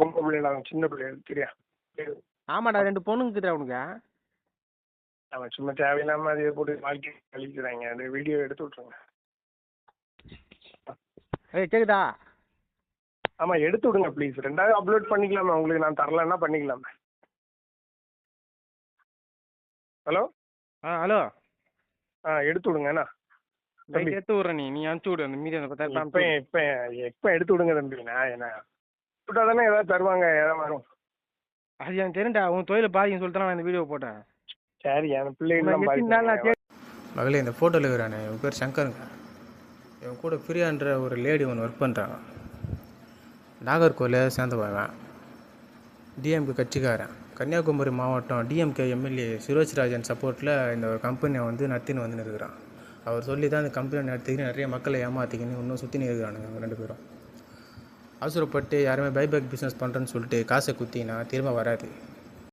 பொம்பளை சின்ன பிள்ளைகள் தெரியா ஆமாடா ரெண்டு பொண்ணுங்க உனக்கு. அவன் சும்மா தேவையில்லாம அதை போட்டு வாழ்க்கை கழிக்கிறாங்க. அந்த வீடியோ எடுத்து விட்ருங்க ஏய் கேக்குதா? ஆமா எடுத்து விடுங்க ப்ளீஸ் ரெண்டாவது அப்லோட் பண்ணிக்கலாமே. உங்களுக்கு நான் தரலன்னா பண்ணிக்கலாமே. ஹலோ ஆ ஹலோ ஆ எடுத்து தம்பி. ரைட் எடுத்து விட்றேன் நீ. நீ அனுப்பிச்சு விடு. அந்த மீதி அந்த இப்போ பத்தாயிரம் இப்போ எப்போ எடுத்து விடுங்க தம்பி. நான் என்ன விட்டா தானே ஏதாவது தருவாங்க ஏதாவது வரும். அது எனக்கு தெரியும்டா உன் தொழிலை பாதிக்குன்னு சொல்லிட்டு நான் இந்த வீடியோ போட்டேன். சரி என் உனக்கு பிள்ளைகள் எத்தனை நாள் நான் கே- மகளே இந்த ஃபோட்டோவில் இருக்கிறானே இவன் பேர் சங்கருங்க. இவன் கூட பிரியான்ற ஒரு லேடி ஒன்று ஒர்க் பண்ணுறாங்க நாகர்கோவில சேர்ந்தவன் டிஎம்கே கட்சிக்காரன். கன்னியாகுமரி மாவட்டம் டிஎம்கே எம்எல்ஏ சுரேஷ்ராஜன் சப்போர்ட்டில் இந்த ஒரு கம்பெனியை வந்து நடத்தின்னு வந்து இருக்கிறான். அவர் சொல்லி தான் இந்த கம்பெனி நடத்திக்கின்னு நிறைய மக்களை ஏமாற்றிக்கின்னு இன்னும் சுற்றின்னு இருக்கிறானுங்க ரெண்டு பேரும். அவசரப்பட்டு யாருமே பைபேக் பிஸ்னஸ் பண்ணுறேன்னு சொல்லிட்டு காசை குத்தினா திரும்ப வராது.